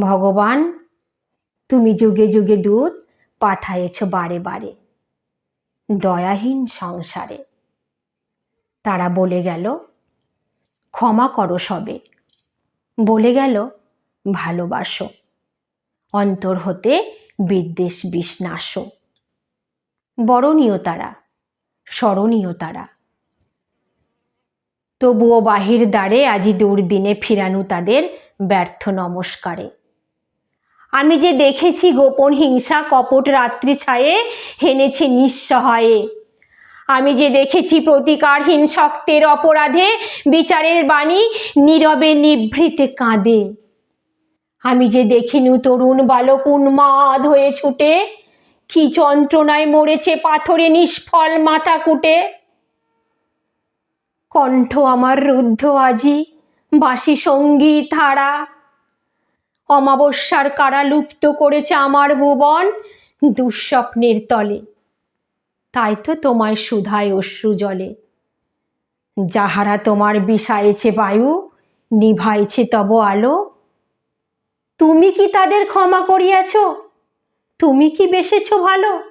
ভগবান, তুমি যুগে যুগে দূত, পাঠায়েছ বারে বারে। দয়াহীন সংসারে। তারা বলে গেল, ক্ষমা করো সবে। বলে গেল, ভালোবাসো। অন্তর হতে বিদ্বেষ বিষ্ণাস। বরণীয় তারা, স্মরণীয় তারা। তবুও বাহির দ্বারে আজি দুর্দিনে ফিরানু তাদের ব্যর্থ নমস্কারে। আমি যে দেখেছি গোপন হিংসা, কপট রাত্রি ছায়ে হেনেছে নিঃসহায়ে। আমি যে দেখেছি প্রতিকারহীন শক্তের অপরাধে বিচারের বাণী নীরবে নিভৃতে কাঁদে। আমি যে দেখিনু তরুণ বালক উন্মাদ হয়ে ছুটে, কি যন্ত্রণায় মরেছে পাথরে নিষ্ফল মাথা কুটে। কণ্ঠ আমার রুদ্ধ আজি, বাসি সংগীত হারা অমাবস্যার কারা লুপ্ত করেছে আমার ভুবন? দুঃস্বপ্নের তলে। তাই তো তোমায় সুধায় অশ্রু জলে। যাহারা তোমার বিষায়েছে বায়ু, নিভাইছে তব আলো। তুমি কি তাদের ক্ষমা করিয়াছ? তুমি কি বেসেছ ভালো?